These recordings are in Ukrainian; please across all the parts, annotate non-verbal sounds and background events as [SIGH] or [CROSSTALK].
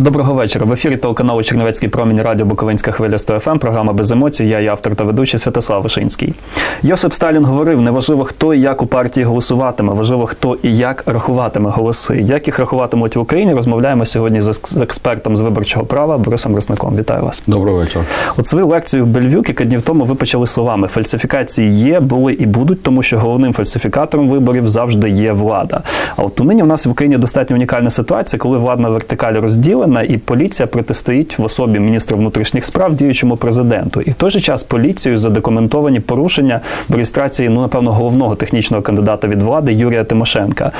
Доброго вечора. В ефірі телеканалу Чернівецький промінь радіо Буковинська хвиля 100 ФМ. Програма без емоцій. Я є автор та ведучий Святослав Вишинський. Йосип Сталін говорив: неважливо, хто і як у партії голосуватиме, важливо, хто і як рахуватиме голоси. Як їх рахуватимуть в Україні? Розмовляємо сьогодні з експертом з виборчого права Борисом Росником. Вітаю вас. Доброго вечора. От свою лекцію в Бельвю кілька днів тому ви почали словами: фальсифікації є, були і будуть, тому що головним фальсифікатором виборів завжди є влада. А от нині в нас в Україні достатньо унікальна ситуація, коли владна вертикаль розділена і поліція протистоїть в особі міністра внутрішніх справ діючому президенту. І в той же час поліцією задокументовані порушення в реєстрації, ну напевно, головного технічного кандидата від влади Юрія Тимошенка.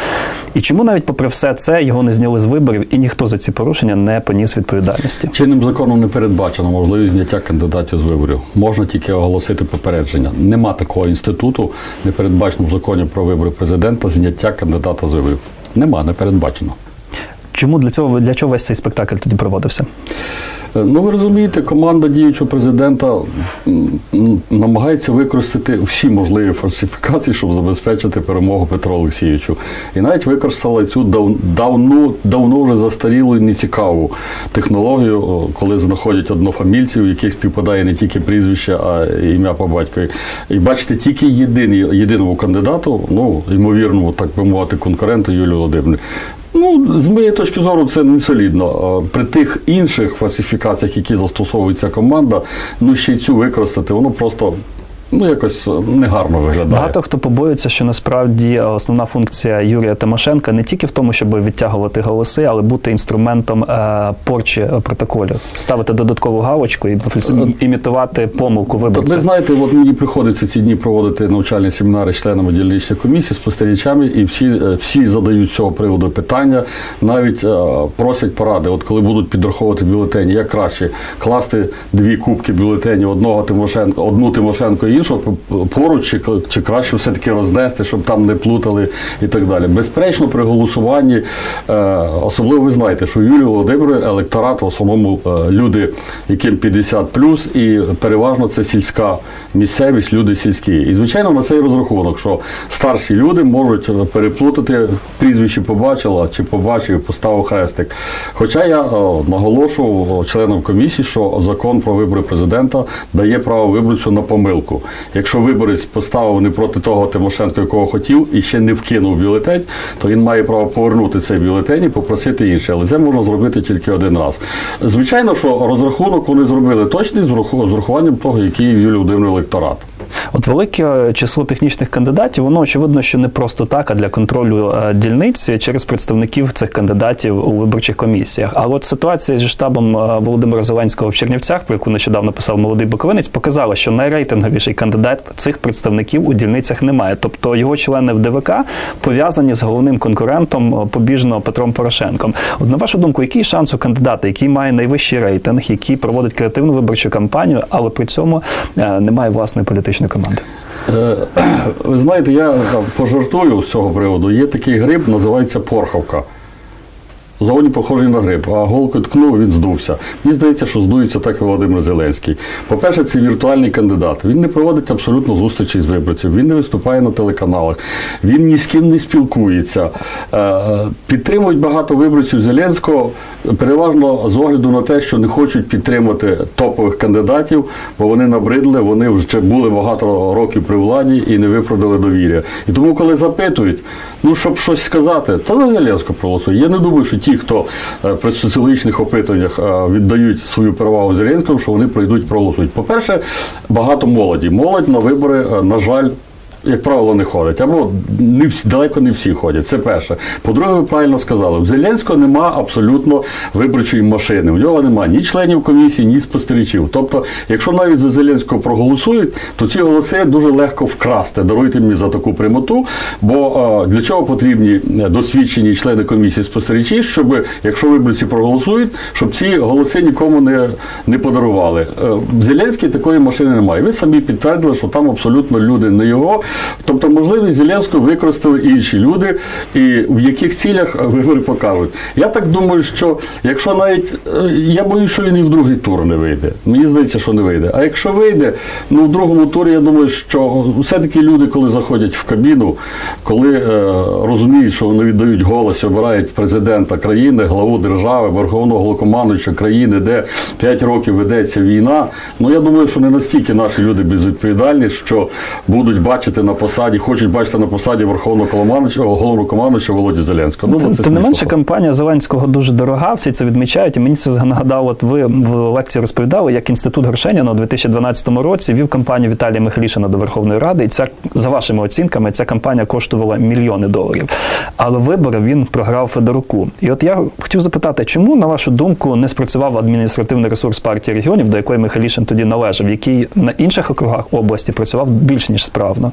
І чому навіть попри все це його не зняли з виборів, і ніхто за ці порушення не поніс відповідальності? Чинним законом не передбачено можливість зняття кандидатів з виборів. Можна тільки оголосити попередження. Нема такого інституту, не передбачено в законі про вибори президента зняття кандидата з виборів. Нема, не передбачено. Чому для цього для чого весь цей спектакль тоді проводився? Е, ну, ви розумієте, команда діючого президента намагається використати всі можливі фальсифікації, щоб забезпечити перемогу Петру Олексійовичу. І навіть використала цю дав, давно давно вже застарілу і нецікаву технологію, коли знаходять однофамільців, у яких співпадає не тільки прізвище, а ім'я по батькові. І бачите, тільки єдиний, єдиному кандидату, ну, ймовірному, так би мовити, конкуренту Юлію Володимирівну, Ну, з моєї точки зору, це не солідно. При тих інших фальсифікаціях, які застосовується команда, ну ще й цю використати, воно просто ну якось негарно виглядає. Багато хто побоюється, що насправді основна функція Юрія Тимошенка не тільки в тому, щоб відтягувати голоси, але бути інструментом е, порчі протоколів, ставити додаткову галочку і імітувати помилку виборця. Ви знаєте, от мені приходиться ці дні проводити навчальні семінари з членами дільничних комісій, спостерігачами, і всі е, всі задають цього приводу питання, навіть е, просять поради. От коли будуть підраховувати бюлетені, як краще класти дві кубки бюлетенів одного Тимошенко, одну Тимошенко і іншого поруч, чи, чи краще все-таки рознести, щоб там не плутали і так далі. Безперечно, при голосуванні, е, особливо ви знаєте, що Юрій Володимир електорат в основному е, люди, яким 50 плюс, і переважно це сільська місцевість, люди сільські. І, звичайно, на цей розрахунок, що старші люди можуть переплутати прізвище побачила чи побачив, поставив хрестик. Хоча я наголошував членам комісії, що закон про вибори президента дає право виборцю на помилку. Якщо виборець поставив не проти того Тимошенко, якого хотів, і ще не вкинув бюлетень, то він має право повернути цей бюлетень і попросити інше. Але це можна зробити тільки один раз. Звичайно, що розрахунок вони зробили точний з урахуванням того, який Юлій Володимир електорат. От велике число технічних кандидатів, воно очевидно, що не просто так, а для контролю е, дільниці через представників цих кандидатів у виборчих комісіях. А от ситуація зі штабом е, Володимира Зеленського в Чернівцях, про яку нещодавно писав молодий Буковинець, показала, що найрейтинговіший кандидат цих представників у дільницях немає. Тобто його члени в ДВК пов'язані з головним конкурентом е, побіжно Петром Порошенком. От на вашу думку, який шанс у кандидата, який має найвищий рейтинг, який проводить креативну виборчу кампанію, але при цьому не має власної політичної команди? [CLEARS THROAT] Ви знаєте, я пожартую з цього приводу. Є такий гриб, називається порхавка. Зовні похожий на гриб, а голку ткнув, він здувся. Мені здається, що здується так і Володимир Зеленський. По-перше, це віртуальний кандидат. Він не проводить абсолютно зустрічі з виборців, він не виступає на телеканалах, він ні з ким не спілкується. Е, підтримують багато виборців Зеленського, переважно з огляду на те, що не хочуть підтримати топових кандидатів, бо вони набридли, вони вже були багато років при владі і не виправдали довір'я. І тому, коли запитують, ну щоб щось сказати, та за Зеленського проголосує. Я не думаю, що ті ті, хто е, при соціологічних опитуваннях е, віддають свою перевагу Зеленському, що вони пройдуть проголосують. По-перше, багато молоді. Молодь на вибори, е, на жаль як правило, не ходять. Або не всі, далеко не всі ходять. Це перше. По-друге, ви правильно сказали, в Зеленського нема абсолютно виборчої машини. У нього нема ні членів комісії, ні спостерігачів. Тобто, якщо навіть за Зеленського проголосують, то ці голоси дуже легко вкрасти. Даруйте мені за таку прямоту. Бо для чого потрібні досвідчені члени комісії спостерігачі, щоб якщо виборці проголосують, щоб ці голоси нікому не не подарували. Е, Зеленський такої машини немає. Ви самі підтвердили, що там абсолютно люди не його. Тобто, можливість Зеленського використали інші люди, і в яких цілях вибори покажуть. Я так думаю, що якщо навіть е, я боюсь, що він і в другий тур не вийде. Мені здається, що не вийде. А якщо вийде, ну в другому турі я думаю, що все-таки люди, коли заходять в кабіну, коли е, розуміють, що вони віддають голос, обирають президента країни, главу держави, верховного головнокомандуюча країни, де 5 років ведеться війна. Ну я думаю, що не настільки наші люди безвідповідальні, що будуть бачити на посаді, хочуть бачити на посаді верховного командуюча, головнокомандуюча Володі Зеленського. Ну, бо це Тим не менше, кампанія Зеленського дуже дорога, всі це відмічають. І мені це нагадало, от ви в лекції розповідали, як інститут Горшеніна у 2012 році вів кампанію Віталія Михайлішина до Верховної Ради. І ця за вашими оцінками, ця кампанія коштувала мільйони доларів. Але вибори він програв Федоруку. І от я хотів запитати, чому, на вашу думку, не спрацював адміністративний ресурс партії регіонів, до якої Михайлішин тоді належав, який на інших округах області працював більш ніж справно?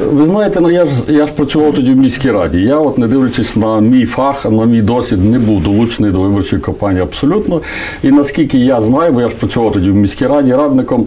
Ви знаєте, ну я ж я ж працював тоді в міській раді. Я, от не дивлячись на мій фах, на мій досвід, не був долучений до виборчої кампанії абсолютно. І наскільки я знаю, бо я ж працював тоді в міській раді радником,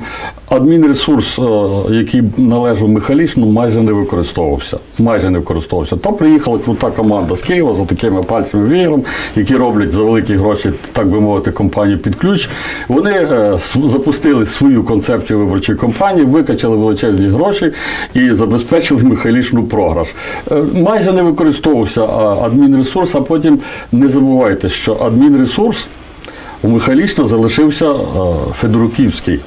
адмінресурс, е, який належав Михайлішину, майже не використовувався. Майже не використовувався. То приїхала крута команда з Києва за такими пальцями веєром, які роблять за великі гроші, так би мовити, компанію під ключ. Вони е, запустили свою концепцію виборчої кампанії, викачали величезні гроші і забезпечили Михайлішину програш. Е, Майже не використовувався адмінресурс, а потім не забувайте, що адмінресурс у Михайлішна залишився е, Федоруківський.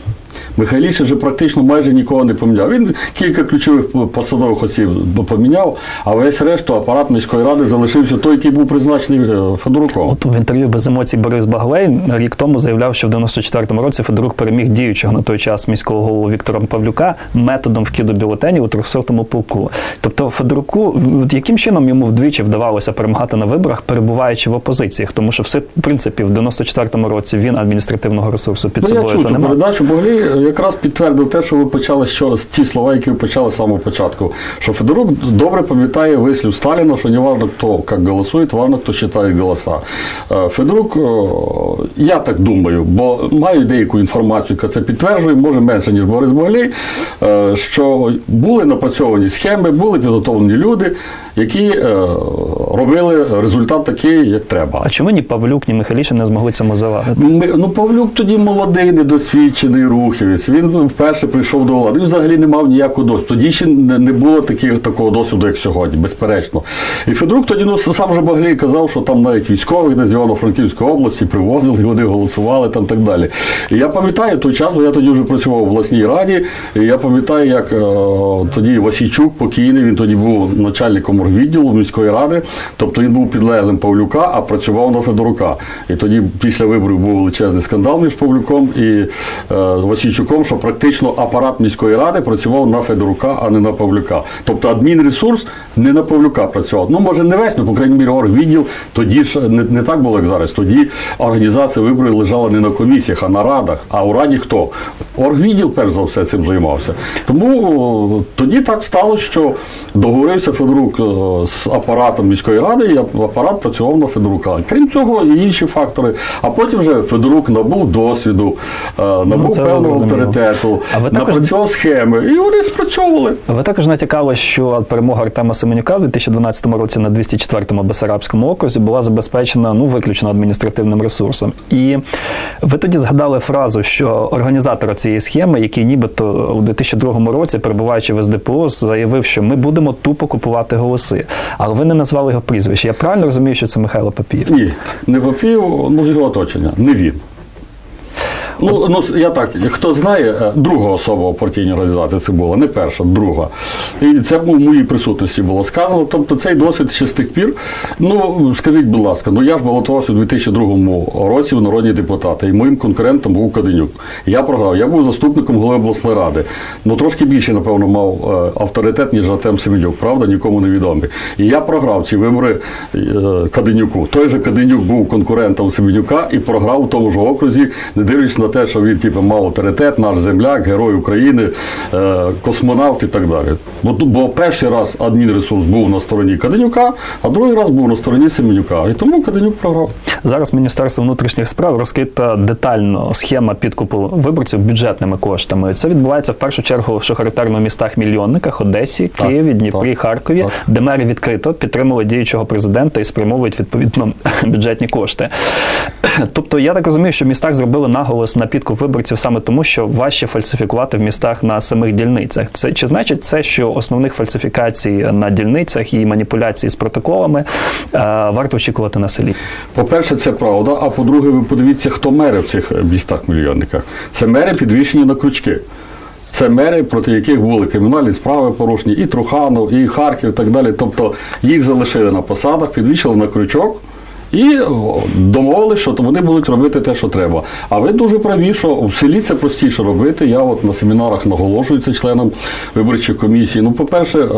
Михайліше вже практично майже нікого не поміняв. Він кілька ключових посадових осіб поміняв, а весь решту апарат міської ради залишився той, який був призначений е, Федоруком. От в інтерв'ю без емоцій Борис Баглей рік тому заявляв, що в 94-му році Федорук переміг діючого на той час міського голову Віктора Павлюка методом вкиду бюлетенів у 300-му полку. Тобто Федоруку, яким чином йому вдвічі вдавалося перемагати на виборах, перебуваючи в опозиціях, тому що все в принципі в 94-му році він адміністративного ресурсу під Ну, я собою чув то передачу, бо Глій якраз підтвердив те, що ви почали, що ті слова, які ви почали з самого початку. Що Федорук добре пам'ятає вислів Сталіна, що не важно, хто як голосує, важно, хто читає голоса. Е, Федорук, я так думаю, бо маю деяку інформацію, яка це підтверджує, може менше, ніж Борис Боглій, е, що були напрацьовані схеми, були підготовлені люди, які е, робили результат такий, як треба. А чому ні Павлюк, ні Михайлішин не змогли цьому завадити? Ну, Павлюк тоді молодий, недосвідчений рухівець. Він вперше прийшов до влади. Він взагалі не мав ніякого досвіду. Тоді ще не було таких, такого досвіду, як сьогодні, безперечно. І Федорук тоді ну, сам же Баглій казав, що там навіть військових де з Івано-Франківської області привозили, вони голосували там так далі. І я пам'ятаю той час, бо я тоді вже працював у власній раді, і я пам'ятаю, як е, тоді Васійчук покійний, він тоді був начальником оргвідділу міської ради, тобто він був підлеглим Павлюка, а працював на Федорука. І тоді після виборів був величезний скандал між Павлюком і е, Васійчуком, що практично апарат міської ради працював на Федорука, а не на Павлюка. Тобто адмінресурс не на Павлюка працював. Ну, може, не весь, ну, по крайній мірі, оргвідділ тоді ж не, не так було, як зараз. Тоді організація виборів лежала не на комісіях, а на радах. А у раді хто? Оргвідділ, перш за все, цим займався. Тому тоді так сталося, що договорився Федорук е, з апаратом міської ради, і апарат працював на Федорука. Крім цього, і інші фактори. А потім вже Федорук набув досвіду, е, набув це певного. Авторитету, А ви також- напрацьовував схеми, і вони спрацьовували. Ви також натякали, що перемога Артема Семенюка в 2012 році на 204-му Бесарабському окрузі була забезпечена ну виключно адміністративним ресурсом. І ви тоді згадали фразу, що організатор цієї схеми, який нібито у 2002 році, перебуваючи в СДПУ, заявив, що ми будемо тупо купувати голоси. Але ви не назвали його прізвище. Я правильно розумію, що це Михайло Папієв? Ні, не Попів, ну з його оточення, не він. Ну, ну, я так, хто знає, е, друга особа у партійній організації це була, не перша, друга. І це в моїй присутності було сказано. Тобто цей досвід ще з тих пір. Ну, скажіть, будь ласка, ну я ж балотувався у 2002 році в народні депутати, і моїм конкурентом був Каденюк. Я програв. Я був заступником голови обласної ради. Ну трошки більше, напевно, мав е, авторитет, ніж Артем Семенюк, правда, нікому не відомий. І я програв ці вибори е, Каденюку. Той же Каденюк був конкурентом Семенюка і програв у тому ж окрузі, не дивлячись на те, що він типу, мав авторитет, наш земляк, герой України, е, космонавт і так далі. Бо, бо перший раз адмінресурс був на стороні Каденюка, а другий раз був на стороні Семенюка. І тому Каденюк програв. Зараз Міністерство внутрішніх справ розкрита детально схема підкупу виборців бюджетними коштами. Це відбувається в першу чергу, що характерно в містах мільйонниках Одесі, Так, Києві, Дніпрі, так, Харкові, так. де мери відкрито підтримали діючого президента і спрямовують відповідно [LAUGHS] бюджетні кошти. Тобто я так розумію, що в містах зробили наголос на підкуп виборців саме тому, що важче фальсифікувати в містах на самих дільницях. Це чи значить це, що основних фальсифікацій на дільницях і маніпуляцій з протоколами е, варто очікувати на селі? По-перше, це правда. А по-друге, ви подивіться, хто мери в цих містах мільйонниках. Це мери підвішені на крючки. Це мери, проти яких були кримінальні справи порушені, і Труханов, і Харків, і так далі. Тобто їх залишили на посадах, підвішили на крючок. І о, домовились, що вони будуть робити те, що треба. А ви дуже праві, що в селі це простіше робити. Я от на семінарах наголошую це членам виборчих комісій. Ну, по-перше, е,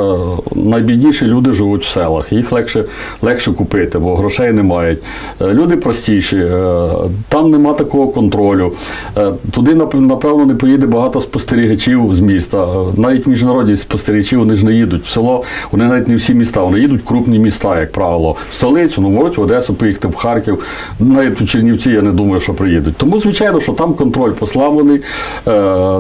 найбідніші люди живуть в селах, їх легше, легше купити, бо грошей не мають. Е, Люди простіші, е, там нема такого контролю. Е, Туди, напевно, не поїде багато спостерігачів з міста. Е, Навіть міжнародні спостерігачі вони ж не їдуть в село, вони навіть не всі міста, вони їдуть в крупні міста, як правило. Столицю, ну можуть в Одесу поїхати, в Харків, навіть у Чернівці я не думаю, що приїдуть. Тому, звичайно, що там контроль послаблений, е,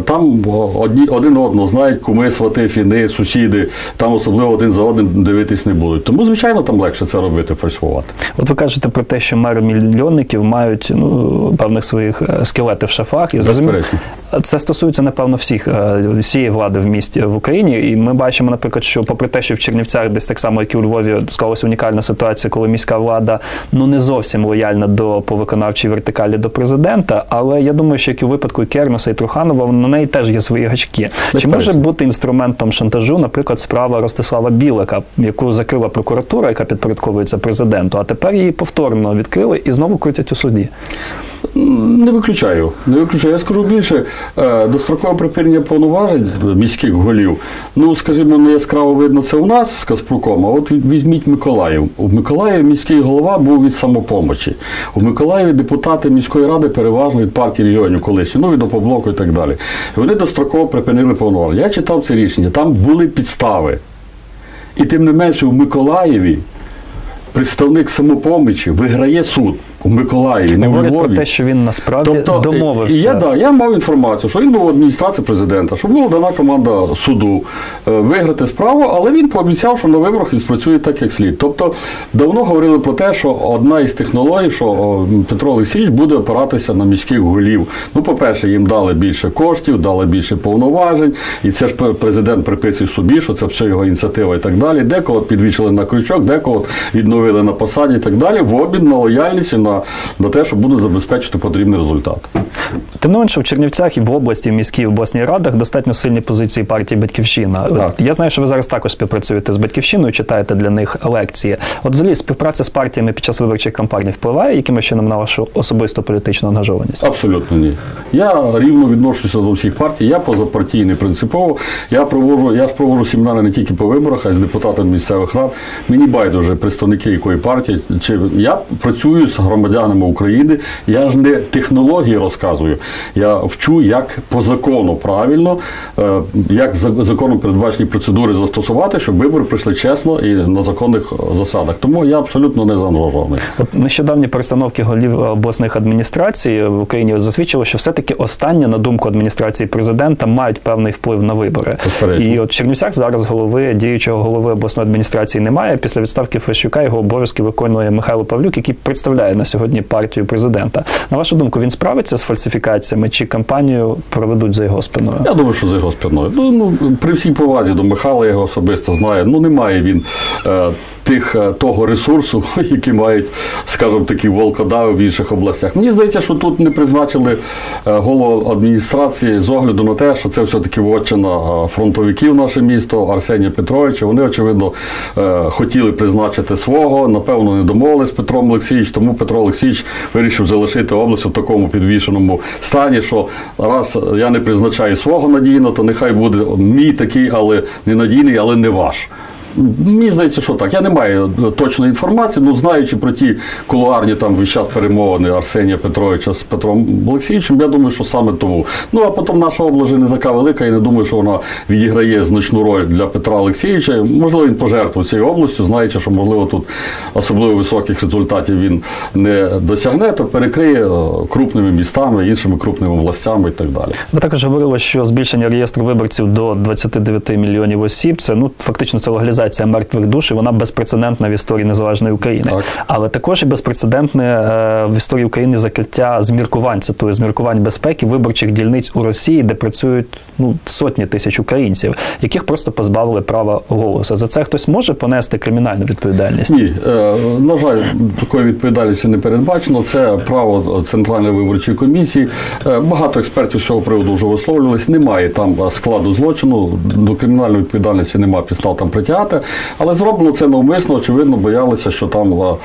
там одні, один одного знають куми, свати, фіни, сусіди, там особливо один за одним дивитись не будуть. Тому, звичайно, там легше це робити, фальсифікувати. От ви кажете про те, що мери мільйонників мають ну, певних своїх е, скелетів в шафах. І зрозуміло. Це стосується, напевно, всіх е, всієї влади в місті в Україні. І ми бачимо, наприклад, що попри те, що в Чернівцях десь так само, як і у Львові, склалася унікальна ситуація, коли міська влада ну не зовсім лояльна до по виконавчій вертикалі до президента. Але я думаю, що як і у випадку Кернеса і Труханова, на неї теж є свої гачки. Чи Безперечно. може бути інструментом шантажу, наприклад, справа Ростислава Білика, яку закрила прокуратура, яка підпорядковується президенту, а тепер її повторно відкрили і знову крутять у суді. Не виключаю. Не виключаю. Я скажу більше, дострокове припинення повноважень міських голів. Ну, скажімо, не яскраво видно це у нас з Каспруком, а от візьміть Миколаїв. У Миколаєві міський голова був від самопомочі. У Миколаєві депутати міської ради переважно від партії регіонів колишні, ну від опоблоку і так далі. І вони достроково припинили повноваження. Я читав це рішення, там були підстави. І тим не менше у Миколаєві представник самопомочі виграє суд у Миколаєві, не у Говорять про те, що він насправді домовився. Я, да, я мав інформацію, що він був в адміністрації президента, що була дана команда суду е, виграти справу, але він пообіцяв, що на виборах він спрацює так, як слід. Тобто давно говорили про те, що одна із технологій, що Петро Олексійович буде опиратися на міських голів. Ну, по-перше, їм дали більше коштів, дали більше повноважень, і це ж президент приписує собі, що це все його ініціатива і так далі. Декого підвішали на крючок, декого відновили на посаді і так далі, в обмін на лояльність і на, на те, що буде забезпечити потрібний результат. Тим не менше, в Чернівцях і в області, в міській і обласній радах достатньо сильні позиції партії Батьківщина. Так. Я знаю, що ви зараз також співпрацюєте з батьківщиною, читаєте для них лекції. От взагалі співпраця з партіями під час виборчих кампаній впливає якимось чином на вашу особисту політичну ангажованість? Абсолютно ні. Я рівно відношуся до всіх партій. Я позапартійний принципово. Я провожу, я ж провожу семінари не тільки по виборах, а й з депутатами місцевих рад. Мені байдуже представники якої партії. Чи я працюю з громадянами України. Я ж не технології розказую. Я вчу, як по закону правильно, е, як за- законом передбачені процедури застосувати, щоб вибори пройшли чесно і на законних засадах. Тому я абсолютно не заангажований. От нещодавні перестановки голів обласних адміністрацій в Україні засвідчили, що все-таки останнє, на думку адміністрації президента, мають певний вплив на вибори. Безперечно. І от Чернівцях зараз голови діючого голови обласної адміністрації немає. Після відставки Фещука його обов'язки виконує Михайло Павлюк, який представляє на сьогодні партію президента. На вашу думку, він справиться з фальсифікаціями чи кампанію проведуть за його спиною? Я думаю, що за його спиною. Ну, ну, при всій повазі до Михайла, його особисто знаю. Ну, немає він е, тих, е, того ресурсу, [LAUGHS] який мають, скажімо, такі волкодави в інших областях. Мені здається, що тут не призначили е, голову адміністрації з огляду на те, що це все-таки вотчина е, фронтовиків наше місто, Арсенія Петровича. Вони, очевидно, хотіли призначити свого, напевно, не домовились з Петром Олексійович, тому Петро Олексійович вирішив залишити область у такому підвішеному стані, що раз я не призначаю свого надійно, то нехай буде мій такий, але не надійний, але не ваш. Мені здається, що так. Я не маю точної інформації, але знаючи про ті кулуарні там весь час перемовини Арсенія Петровича з Петром Олексійовичем, я думаю, що саме тому. Ну а потім наша область не така велика, і не думаю, що вона відіграє значну роль для Петра Олексійовича. Можливо, він пожертвує цією областю, знаючи, що можливо тут особливо високих результатів він не досягне, то перекриє е, крупними містами, іншими крупними областями і так далі. Ви також говорили, що збільшення реєстру виборців до 29 мільйонів осіб це ну фактично це легалізація мертвих душ, і вона безпрецедентна в історії незалежної України. Так. Але також і безпрецедентне е, в історії України закриття зміркувань, цитую, зміркувань безпеки виборчих дільниць у Росії, де працюють ну сотні тисяч українців, яких просто позбавили права голосу. За це хтось може понести кримінальну відповідальність? Ні, е, на жаль, такої відповідальності не передбачено. Це право Центральної виборчої комісії. Е, Багато експертів з цього приводу вже висловлювались. Немає там складу злочину, до кримінальної відповідальності немає підстав там притягати. Але зроблено це навмисно, очевидно, боялися, що там е,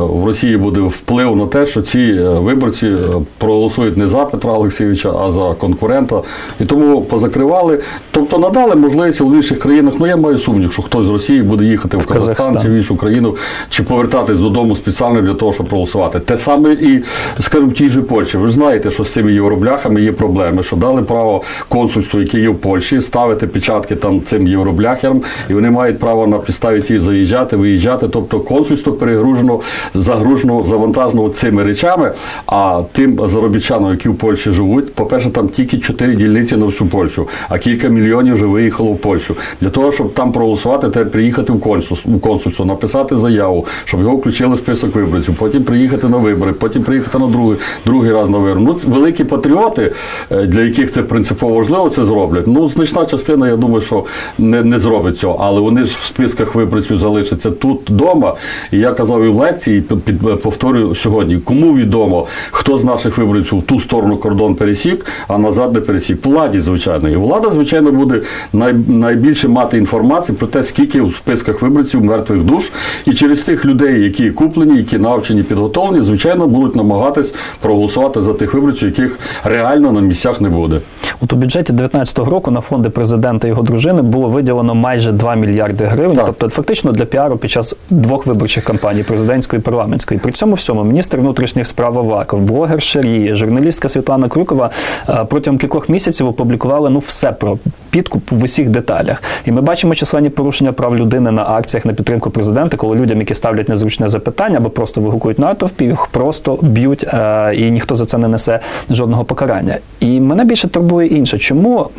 в Росії буде вплив на те, що ці е, виборці е, проголосують не за Петра Олексійовича, а за конкурента. І тому позакривали. Тобто надали можливість в інших країнах. Ну я маю сумнів, що хтось з Росії буде їхати в, Казахстан, Казахстан. чи в іншу країну, чи повертатись додому спеціально для того, щоб проголосувати. Те саме і, скажімо, в тій же Польщі. Ви ж знаєте, що з цими євробляхами є проблеми, що дали право консульству, яке є в Польщі, ставити печатки там цим євробляхерам, і вони мають право на підставі ці заїжджати, виїжджати. Тобто консульство перегружено, загружено, завантажено цими речами. А тим заробітчанам, які в Польщі живуть, по-перше, там тільки чотири дільниці на всю Польщу, а кілька мільйонів вже виїхало в Польщу. Для того, щоб там проголосувати, треба приїхати в консульство, в консульство, написати заяву, щоб його включили в список виборців, потім приїхати на вибори, потім приїхати на другий, другий раз на вибори. Ну, великі патріоти, е, для яких це принципово важливо, це зроблять. Ну, значна частина, я думаю, що не, не зробить цього, але вони ж в списках виборців залишаться тут вдома. І я казав і в лекції, і повторюю сьогодні, кому відомо, хто з наших виборців в ту сторону кордон пересік, а назад не пересік. Владі, звичайно. І влада, звичайно, буде най, найбільше мати інформації про те, скільки в списках виборців мертвих душ. І через тих людей, які куплені, які навчені, підготовлені, звичайно, будуть намагатись проголосувати за тих виборців, яких реально на місцях не буде. От у бюджеті 2019 року на фонди президента і його дружини було виділено майже 2 мільярди гривень. Так. Тобто, фактично для піару під час двох виборчих кампаній президентської і парламентської. При цьому всьому міністр внутрішніх справ Аваков, блогер Шарія, журналістка Світлана Крюкова е, протягом кількох місяців опублікували ну все про підкуп в усіх деталях. І ми бачимо численні порушення прав людини на акціях на підтримку президента, коли людям, які ставлять незручне запитання або просто вигукують натовпі, їх просто б'ють, е, і ніхто за це не несе жодного покарання. І мене більше турбує інше, чому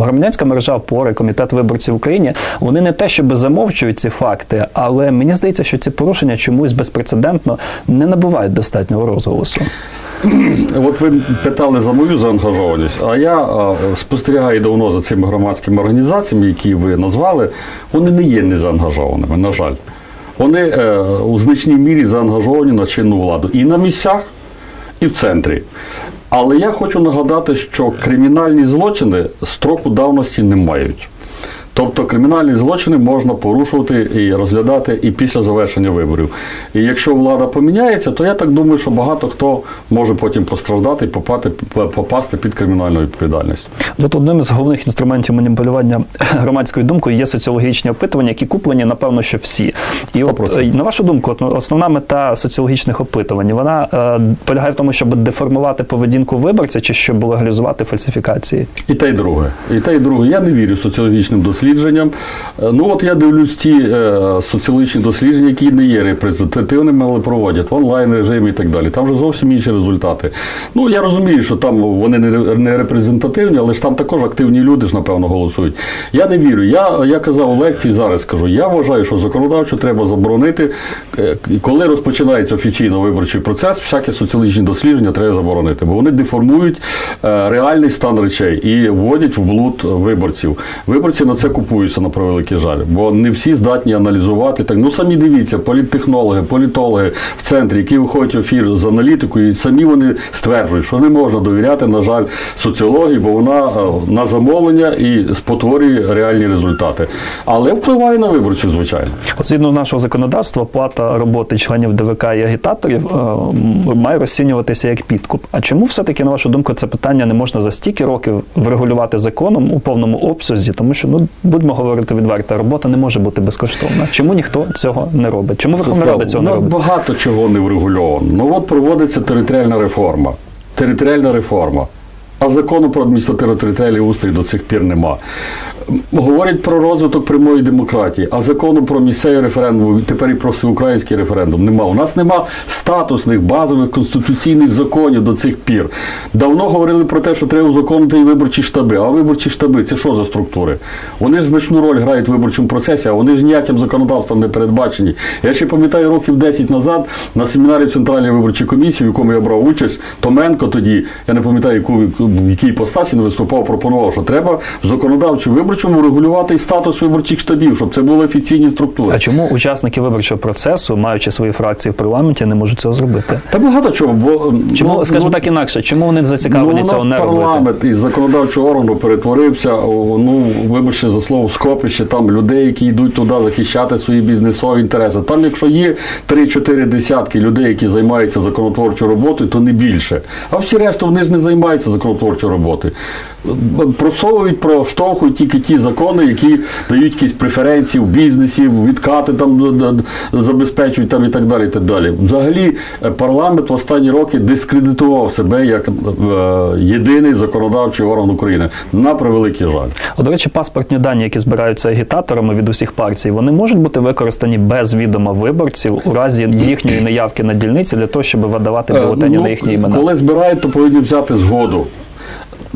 громадянська мережа опори, комітет виборців в Україні, вони не те, щоб замовчують ці факти, але мені здається, що ці порушення чомусь безпрецедентно не набувають достатнього розголосу. От ви питали за мою заангажованість, а я спостерігаю давно за цими громадськими організаціями, які ви назвали, вони не є незаангажованими, на жаль. Вони е, у значній мірі заангажовані на чинну владу і на місцях, і в центрі. Але я хочу нагадати, що кримінальні злочини строку давності не мають. Тобто кримінальні злочини можна порушувати і розглядати і після завершення виборів. І якщо влада поміняється, то я так думаю, що багато хто може потім постраждати і попати, попасти під кримінальну відповідальність. От одним з головних інструментів маніпулювання [LAUGHS] громадською думкою є соціологічні опитування, які куплені, напевно, що всі. І от, 100%. е, на вашу думку, основна мета соціологічних опитувань вона е, полягає в тому, щоб деформувати поведінку виборця чи щоб легалізувати фальсифікації. І те, і друге. І те, і друге. Я не вірю соціологічним дослідженням. Е, Ну от я дивлюсь ті е, соціологічні дослідження, які не є репрезентативними, але проводять в онлайн режимі і так далі. Там вже зовсім інші результати. Ну я розумію, що там вони не репрезентативні, але ж там також активні люди ж, напевно, голосують. Я не вірю. Я, я казав у лекції, зараз скажу. Я вважаю, що законодавчо треба заборонити, е, коли розпочинається офіційно виборчий процес, всякі соціологічні дослідження треба заборонити, бо вони деформують реальний стан речей і вводять в блуд виборців. Виборці на це купуються на превеликий жаль, бо не всі здатні аналізувати. Так ну самі дивіться, політтехнологи, політологи в центрі, які виходять в ефір з аналітикою, і самі вони стверджують, що не можна довіряти, на жаль, соціології, бо вона е, на замовлення і спотворює реальні результати. Але впливає на виборців, звичайно. От згідно нашого законодавства, оплата роботи членів ДВК і агітаторів е, має розцінюватися як підкуп. А чому все-таки, на вашу думку, це питання не можна за стільки років врегулювати законом у повному обсязі? Тому що ну будьмо говорити відверто, робота не може бути безкоштовна. Чому ніхто цього не робить? Чому Верховна Рада цього робить? У нас багато чого не врегульовано. Ну от проводиться територіальна реформа. Територіальна реформа. А закону про адміністративно-територіальний устрій до цих пір нема. Говорять про розвиток прямої демократії, а закону про місцевий референдум, тепер і про всеукраїнський референдум нема. У нас нема статусних базових конституційних законів до цих пір. Давно говорили про те, що треба узаконити і виборчі штаби. А виборчі штаби це що за структури? Вони ж значну роль грають в виборчому процесі, а вони ж ніяким законодавством не передбачені. Я ще пам'ятаю років 10 назад на семінарі в Центральній виборчій комісії, в якому я брав участь, Томенко тоді, я не пам'ятаю, яку, в якій постасі він виступав, пропонував, що треба в законодавчому виборчому регулювати і статус виборчих штабів, щоб це були офіційні структури. А чому учасники виборчого процесу, маючи свої фракції в парламенті, не можуть цього зробити? Та багато чого, бо Чому, ну, скажімо ну, так інакше, чому вони зацікавлені ну, цього не робити? парламент із законодавчого органу перетворився, ну, вибачте за слово, скопище там людей, які йдуть туди захищати свої бізнесові інтереси. Там, якщо є 3-4 десятки людей, які займаються законотворчою роботою, то не більше. А всі решту вони ж не займаються законотворчою роботою. Просовують, проштовхують тільки ті закони, які дають якісь преференції в бізнесі, відкати там забезпечують там і так далі. І так далі. Взагалі, е, парламент в останні роки дискредитував себе як е, єдиний законодавчий орган України. На превеликий жаль. О, до речі, паспортні дані, які збираються агітаторами від усіх партій, вони можуть бути використані без відома виборців у разі їхньої неявки на дільниці для того, щоб видавати бюлетені Е, на їхні імена. Коли збирають, то повинні взяти згоду.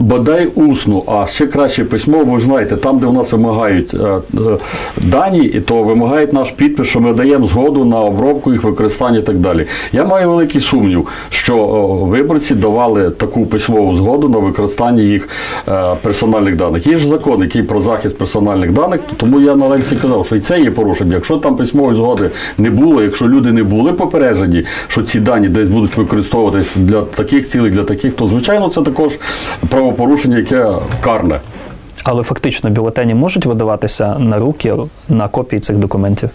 Бодай усну, а ще краще письмо, ви знаєте, там, де у нас вимагають е, е, дані, і то вимагають наш підпис, що ми даємо згоду на обробку їх використання і так далі. Я маю великий сумнів, що виборці давали таку письмову згоду на використання їх е, персональних даних. Є ж закон, який про захист персональних даних, тому я на лекції казав, що і це є порушення. Якщо там письмової згоди не було, якщо люди не були попереджені, що ці дані десь будуть використовуватись для таких цілей, для таких, то звичайно це також правопорушення, яке карне. Але фактично бюлетені можуть видаватися на руки на копії цих документів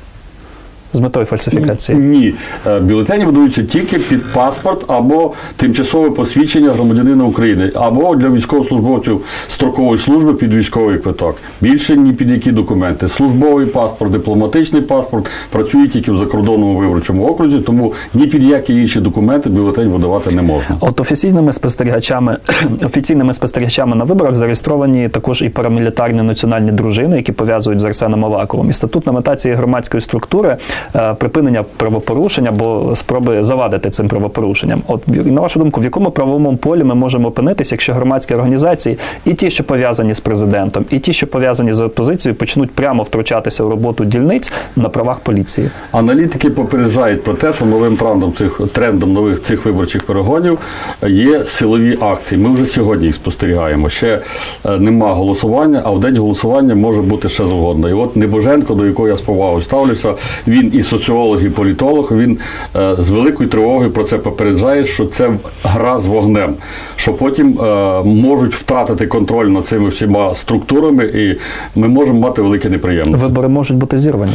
з метою фальсифікації. Ні, Е, бюлетені видаються тільки під паспорт або тимчасове посвідчення громадянина України, або для військовослужбовців строкової служби під військовий квиток. Більше ні під які документи. Службовий паспорт, дипломатичний паспорт працює тільки в закордонному виборчому окрузі, тому ні під які інші документи бюлетень видавати не можна. От офіційними спостерігачами, [CLEARS THROAT] офіційними спостерігачами на виборах зареєстровані також і парамілітарні національні дружини, які пов'язують з Арсеном Аваковим. І статутна мета цієї громадської структури припинення правопорушення або спроби завадити цим правопорушенням. От на вашу думку, в якому правовому полі ми можемо опинитися, якщо громадські організації, і ті, що пов'язані з президентом, і ті, що пов'язані з опозицією, почнуть прямо втручатися у роботу дільниць на правах поліції? Аналітики попереджають про те, що новим трендом цих трендом нових цих виборчих перегонів є силові акції. Ми вже сьогодні їх спостерігаємо. Ще е, нема голосування, а в день голосування може бути ще завгодно. І от Небоженко, до якого я з повагою ставлюся, він і соціолог, і політолог. Він е, з великою тривогою про це попереджає, що це гра з вогнем, що потім е, можуть втратити контроль над цими всіма структурами, і ми можемо мати великі неприємності. Вибори можуть бути зірвані.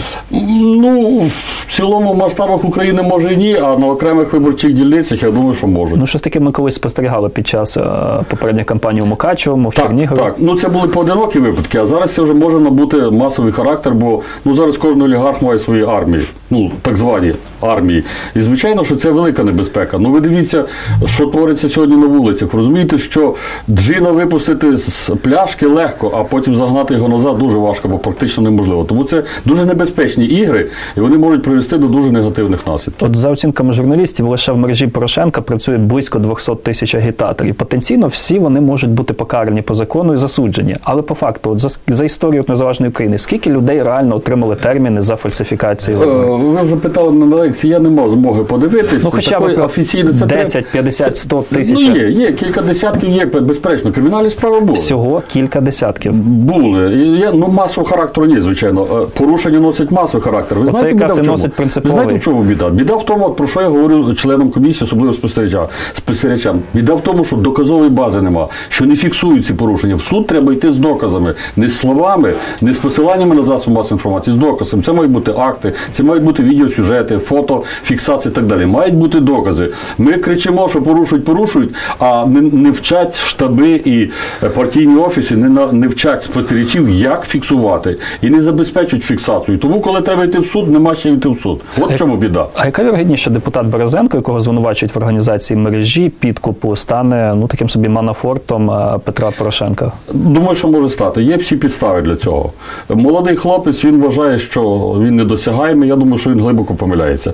Ну, в цілому масштабах України може і ні, а на окремих виборчих дільницях я думаю, що можуть. Ну, щось таке ми колись спостерігали під час е, попередньої кампанії у Мукачевому, в Так, Чернігові. так. Ну це були поодинокі випадки, а зараз це вже може набути масовий характер, бо ну зараз кожен олігарх має свої армії, ну так звані армії. І звичайно, що це велика небезпека. Ну ви дивіться, що твориться сьогодні на вулицях. Розумієте, що джина випустити з пляшки легко, а потім загнати його назад дуже важко, бо практично неможливо. Тому це дуже небезпечні ігри, і вони можуть привести до дуже негативних наслідків. От за оцінками журналістів, лише в мережі Порошенка працює близько 200 тисяч агітаторів. Потенційно всі вони можуть бути покарані по закону і засуджені. Але по факту, от за, за історію незалежної України, скільки людей реально отримали терміни за фальсифікацію? Ви вже питали на лекції, я не мав змоги подивитись. Ну, хоча б офіційно це 10, треба- 50, 100 тисяч. Ну, є, є, кілька десятків є, безперечно. Кримінальні справи були. Всього кілька десятків. Були. І я, ну, масового характеру ні, звичайно. Е, Порушення носять масовий характер. Ви Оце знаєте, якраз біда в чому? носить Ви знаєте, в чому біда? Біда в тому, про що я говорю членам комісії, особливо спостерігачам. спостерігачам. Біда в тому, що доказової бази нема, що не фіксують ці порушення. В суд треба йти з доказами, не з словами, не з посиланнями на засоби масової інформації, з доказами. Це мають бути акти, це мають бути відеосюжети, фото, фіксації і так далі. Мають бути докази. Ми кричимо, що порушують, порушують, а не, не вчать штаби і е, партійні офіси, не, на- не вчать спостерігачів, як фіксувати і не забезпечують фіксацію. Тому, коли треба йти в суд, нема ще йти в суд. От в чому біда. А яка вірогідність, що депутат Березенко, якого звинувачують в організації мережі підкупу, стане ну таким собі манафортом е, Петра Порошенка? Думаю, що може стати. Є всі підстави для цього. Молодий хлопець він вважає, що він недосягаємий. Я думаю, що він глибоко помиляється.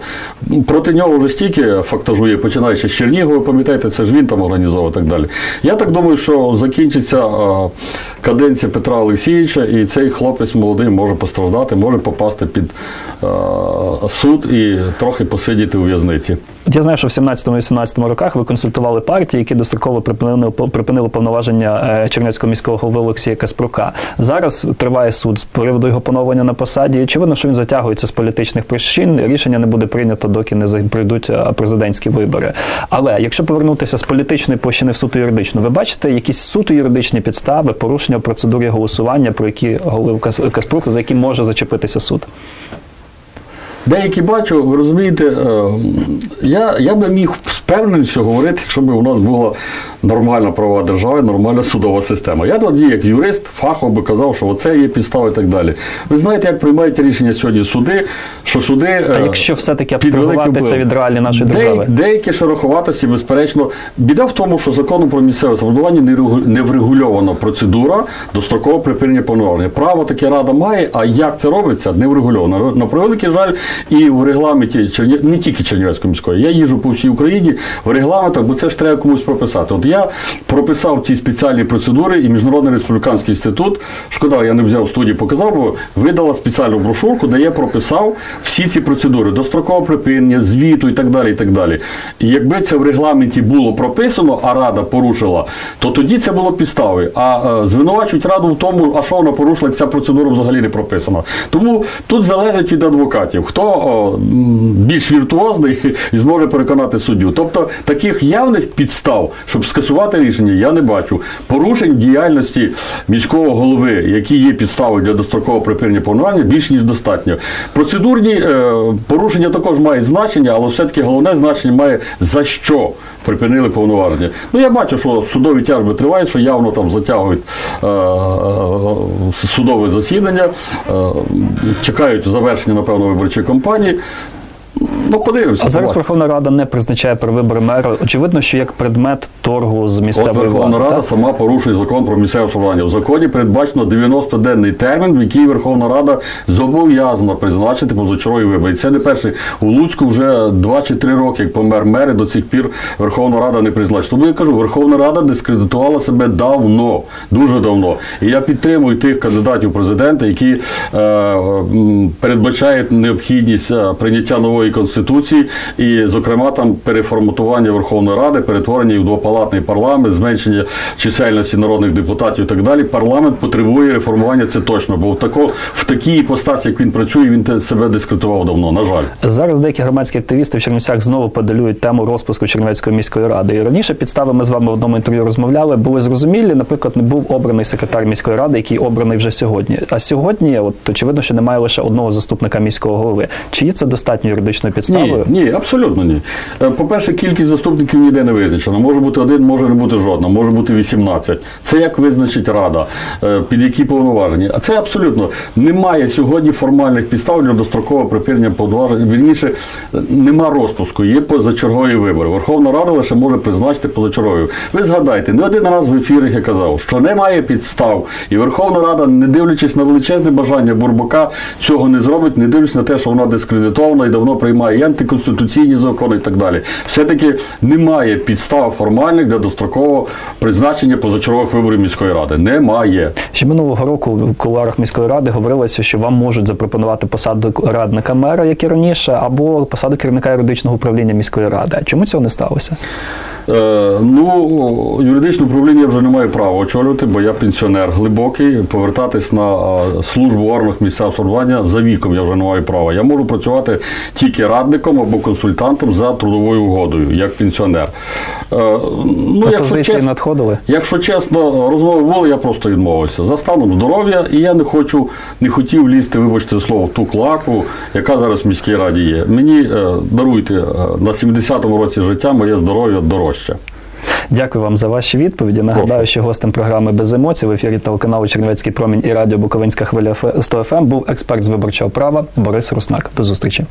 Проти нього вже стільки фактажує, починаючи з Чернігова, пам'ятаєте, це ж він там організовував і так далі. Я так думаю, що закінчиться каденція Петра Олексійовича, і цей хлопець молодий може постраждати, може попасти під суд і трохи посидіти у в'язниці. Я знаю, що в 17-18 роках ви консультували партії, які достроково припинили, припинили повноваження е, Чернецького міського голови Олексія Каспрука. Зараз триває суд з приводу його поновлення на посаді. Очевидно, що він затягується з політичних причин. Рішення не буде прийнято, доки не прийдуть е, президентські вибори. Але якщо повернутися з політичної площини в суто юридичну, ви бачите якісь суто юридичні підстави порушення в процедурі голосування, про які Кас- Каспрук, за які може зачепитися суд? Деякі бачу, ви розумієте, е, я, я би міг з певністю говорити, якщо б у нас була нормальна правова держава, нормальна судова система. Я тоді, як юрист, фахово би казав, що оце є підстави і так далі. Ви знаєте, як приймають рішення сьогодні суди, що суди. А е, якщо все-таки абстрагуватися від реалій нашої держави? деякі шероховатості, безперечно, біда в тому, що законом про місцеве самоврядування не врегульована процедура дострокового припинення повноваження. Право таке рада має, а як це робиться, не врегульовано. На превеликий жаль, і в регламенті не тільки Чернівецької міської, я їжу по всій Україні в регламентах, бо це ж треба комусь прописати. От я прописав ці спеціальні процедури, і Міжнародний республіканський інститут, шкода, я не взяв в студії, показав, бо видала спеціальну брошурку, де я прописав всі ці процедури дострокового припинення, звіту і так далі. І так далі. І якби це в регламенті було прописано, а рада порушила, то тоді це було підстави. А е, звинувачують раду в тому, а що вона порушила, як ця процедура взагалі не прописана. Тому тут залежить від адвокатів, хто о, м, більш віртуозний і зможе переконати суддю. Тобто таких явних підстав, щоб скасувати рішення, я не бачу. Порушень діяльності міського голови, які є підставою для дострокового припинення повноваження, більш ніж достатньо. Процедурні е, порушення також мають значення, але все-таки головне значення має за що припинили повноваження. Ну я бачу, що судові тяжби тривають, що явно там затягують е, е, судове засідання, е, чекають завершення, напевно, виборчої кампанії. Ну, подивимося. А зараз. Верховна Рада не призначає про вибори мера. Очевидно, що як предмет торгу з От Верховна владою. Рада так? сама порушує закон про місцеве самоврядування. В законі передбачено 90-денний термін, в який Верховна Рада зобов'язана призначити позачергові вибори. І це не перший. У Луцьку вже 2 чи 3 роки, як помер мер, і до цих пір Верховна Рада не призначила. Тому я кажу, Верховна Рада дискредитувала себе давно, дуже давно. І я підтримую тих кандидатів в президенти, які е, передбачають необхідність е, прийняття нової конституції, і, зокрема, там переформатування Верховної Ради, перетворення в двопалатний парламент, зменшення чисельності народних депутатів і так далі. Парламент потребує реформування, це точно. Бо в тако в такій іпостасі, як він працює, він себе дискредитував давно. На жаль. Зараз деякі громадські активісти в Чернівцях знову подалюють тему розпуску Чернівецької міської ради. І раніше підстави ми з вами в одному інтерв'ю розмовляли, були зрозумілі. Наприклад, не був обраний секретар міської ради, який обраний вже сьогодні. А сьогодні, от очевидно, що немає лише одного заступника міського голови. Чи є це достатньо юридичною Ні, підставою? ні, абсолютно ні. Е, По-перше, кількість заступників ніде не визначена. Може бути один, може не бути жодна, може бути 18. Це як визначить рада, е, під які повноваження. А це абсолютно немає сьогодні формальних підстав для дострокового припинення повноважень. Вірніше, е, нема розпуску, є позачергові вибори. Верховна Рада лише може призначити позачергові. Ви згадайте, не один раз в ефірах я казав, що немає підстав, і Верховна Рада, не дивлячись на величезне бажання Бурбака, цього не зробить, не дивлячись на те, що вона дискредитована і давно приймає і антиконституційні закони і так далі. Все-таки немає підстав формальних для дострокового призначення позачергових виборів міської ради. Немає. Ще минулого року в кулуарах міської ради говорилося, що вам можуть запропонувати посаду радника мера, як і раніше, або посаду керівника юридичного управління міської ради. Чому цього не сталося? Е, ну, юридичне управління я вже не маю права очолювати, бо я пенсіонер глибокий. Повертатись на е, службу в органах місцевого самоврядування за віком я вже не маю права. Я можу працювати тільки радником або консультантом за трудовою угодою, як пенсіонер. Е, ну, Пропозиції чесно, надходили? Якщо чесно, розмови були, я просто відмовився. За станом здоров'я, і я не хочу, не хотів лізти, вибачте слово, в ту клаку, яка зараз в міській раді є. Мені даруйте на 70-му році життя моє здоров'я дорожче. Дякую вам за ваші відповіді. Нагадаю, що гостем програми без емоцій в ефірі телеканалу Чернівецький промінь і радіо Буковинська хвиля 100 ФМ був експерт з виборчого права Борис Руснак. До зустрічі.